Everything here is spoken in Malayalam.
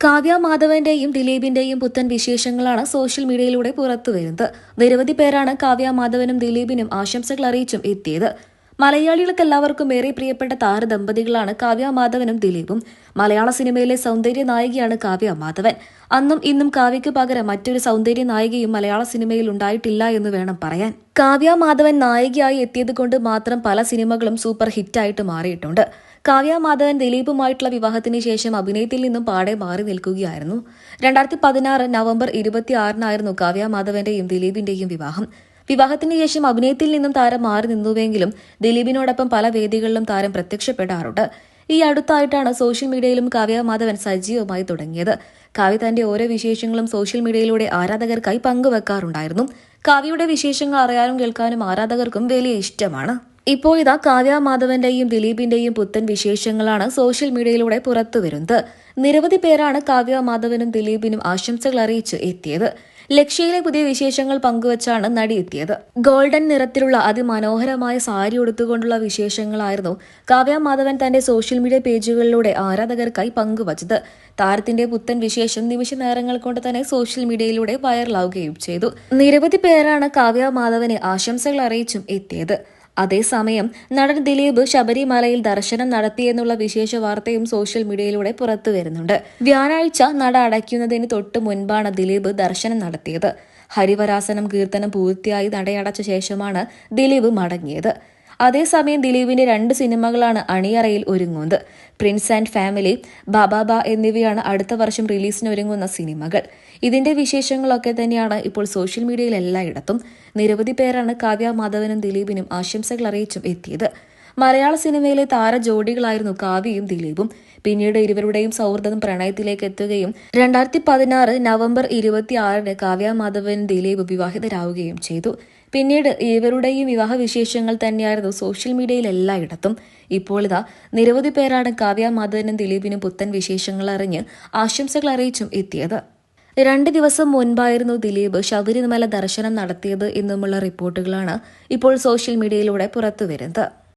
കാവ്യ മാധവന്റെയും ദിലീപിന്റെയും പുത്തൻ വിശേഷങ്ങളാണ് സോഷ്യൽ മീഡിയയിലൂടെ പുറത്തുവരുന്നത് നിരവധി പേരാണ് കാവ്യ മാധവനും ദിലീപിനും ആശംസകൾ അറിയിച്ചും എത്തിയത്. മലയാളികൾക്ക് എല്ലാവർക്കും ഏറെ പ്രിയപ്പെട്ട താരദമ്പതികളാണ് കാവ്യ മാധവനും ദിലീപും. മലയാള സിനിമയിലെ സൗന്ദര്യ നായികയാണ് കാവ്യ മാധവൻ. അന്നും ഇന്നും കാവ്യയ്ക്ക് പകരം മറ്റൊരു സൗന്ദര്യ നായികയും മലയാള സിനിമയിൽ ഉണ്ടായിട്ടില്ല എന്ന് വേണം പറയാൻ. കാവ്യ മാധവൻ നായികയായി എത്തിയതുകൊണ്ട് മാത്രം പല സിനിമകളും സൂപ്പർ ഹിറ്റായിട്ട് മാറിയിട്ടുണ്ട്. കാവ്യ മാധവൻ ദിലീപുമായിട്ടുള്ള വിവാഹത്തിന് ശേഷം അഭിനയത്തിൽ നിന്നും പാടെ മാറി നിൽക്കുകയായിരുന്നു. രണ്ടായിരത്തി പതിനാറ് നവംബർ ഇരുപത്തിയാറിനായിരുന്നു കാവ്യ മാധവന്റെയും ദിലീപിന്റെയും വിവാഹം. വിവാഹത്തിന് ശേഷം അഭിനയത്തിൽ നിന്നും താരം മാറി നിന്നുവെങ്കിലും ദിലീപിനോടൊപ്പം പല വേദികളിലും താരം പ്രത്യക്ഷപ്പെടാറുണ്ട്. ഈ അടുത്തായിട്ടാണ് സോഷ്യൽ മീഡിയയിലും കാവ്യ മാധവൻ സജീവമായി തുടങ്ങിയത്. കാവ്യ തന്റെ ഓരോ വിശേഷങ്ങളും സോഷ്യൽ മീഡിയയിലൂടെ ആരാധകർക്കായി പങ്കുവെക്കാറുണ്ടായിരുന്നു. കാവ്യയുടെ വിശേഷങ്ങൾ അറിയാനും കേൾക്കാനും ആരാധകർക്കും വലിയ ഇഷ്ടമാണ്. ഇപ്പോൾ ഇതാ കാവ്യ മാധവന്റെയും ദിലീപിന്റെയും പുത്തൻ വിശേഷങ്ങളാണ് സോഷ്യൽ മീഡിയയിലൂടെ പുറത്തു വരുന്നത്. നിരവധി പേരാണ് കാവ്യ മാധവനും ദിലീപിനും ആശംസകൾ അറിയിച്ച് എത്തിയത്. ലക്ഷ്യയിലെ പുതിയ വിശേഷങ്ങൾ പങ്കുവച്ചാണ് നടി എത്തിയത്. ഗോൾഡൻ നിറത്തിലുള്ള അതിമനോഹരമായ സാരി ഉടുത്തുകൊണ്ടുള്ള വിശേഷങ്ങളായിരുന്നു കാവ്യ മാധവൻ തന്റെ സോഷ്യൽ മീഡിയ പേജുകളിലൂടെ ആരാധകർക്കായി പങ്കുവച്ചത്. താരത്തിന്റെ പുത്തൻ വിശേഷം നിമിഷ നേരങ്ങൾ കൊണ്ട് തന്നെ സോഷ്യൽ മീഡിയയിലൂടെ വൈറലാവുകയും ചെയ്തു. നിരവധി പേരാണ് കാവ്യ മാധവനെ ആശംസകൾ അറിയിച്ചും എത്തിയത്. അതേസമയം നടൻ ദിലീപ് ശബരിമലയിൽ ദർശനം നടത്തിയെന്നുള്ള വിശേഷ വാർത്തയും സോഷ്യൽ മീഡിയയിലൂടെ പുറത്തു വരുന്നുണ്ട്. വ്യാഴാഴ്ച നട അടയ്ക്കുന്നതിന് തൊട്ട് മുൻപാണ് ദിലീപ് ദർശനം നടത്തിയത്. ഹരിവരാസനം കീർത്തനം പൂർത്തിയായി നടയടച്ച ശേഷമാണ് ദിലീപ് മടങ്ങിയത്. അതേസമയം ദിലീപിന്റെ രണ്ട് സിനിമകളാണ് അണിയറയിൽ ഒരുങ്ങുന്നത്. പ്രിൻസ് ആൻഡ് ഫാമിലി ബാബാബ എന്നിവയാണ് അടുത്ത വർഷം റിലീസിന് ഒരുങ്ങുന്ന സിനിമകൾ. ഇതിന്റെ വിശേഷങ്ങളൊക്കെ തന്നെയാണ് ഇപ്പോൾ സോഷ്യൽ മീഡിയയിൽ എല്ലായിടത്തും. നിരവധി പേരാണ് കാവ്യ മാധവനും ദിലീപിനും ആശംസകൾ അറിയിച്ചും എത്തിയത്. മലയാള സിനിമയിലെ താര ജോഡികളായിരുന്നു കാവ്യയും ദിലീപും. പിന്നീട് ഇരുവരുടെയും സൗഹൃദം പ്രണയത്തിലേക്ക് എത്തുകയും രണ്ടായിരത്തി പതിനാറ് നവംബർ ഇരുപത്തിയാറിന് കാവ്യ മാധവൻ ദിലീപ് വിവാഹിതരാവുകയും ചെയ്തു. പിന്നീട് ഇവരുടെയും വിവാഹ വിശേഷങ്ങൾ തന്നെയായിരുന്നു സോഷ്യൽ മീഡിയയിൽ എല്ലായിടത്തും. ഇപ്പോൾ ഇതാ നിരവധി പേരാണ് കാവ്യ മാധവനും ദിലീപിനും പുത്തൻ വിശേഷങ്ങൾ അറിഞ്ഞ് ആശംസകൾ അറിയിച്ചും എത്തിയത്. രണ്ട് ദിവസം മുൻപായിരുന്നു ദിലീപ് ശബരിമല ദർശനം നടത്തിയത് എന്നുമുള്ള റിപ്പോർട്ടുകളാണ് ഇപ്പോൾ സോഷ്യൽ മീഡിയയിലൂടെ പുറത്തുവരുന്നത്.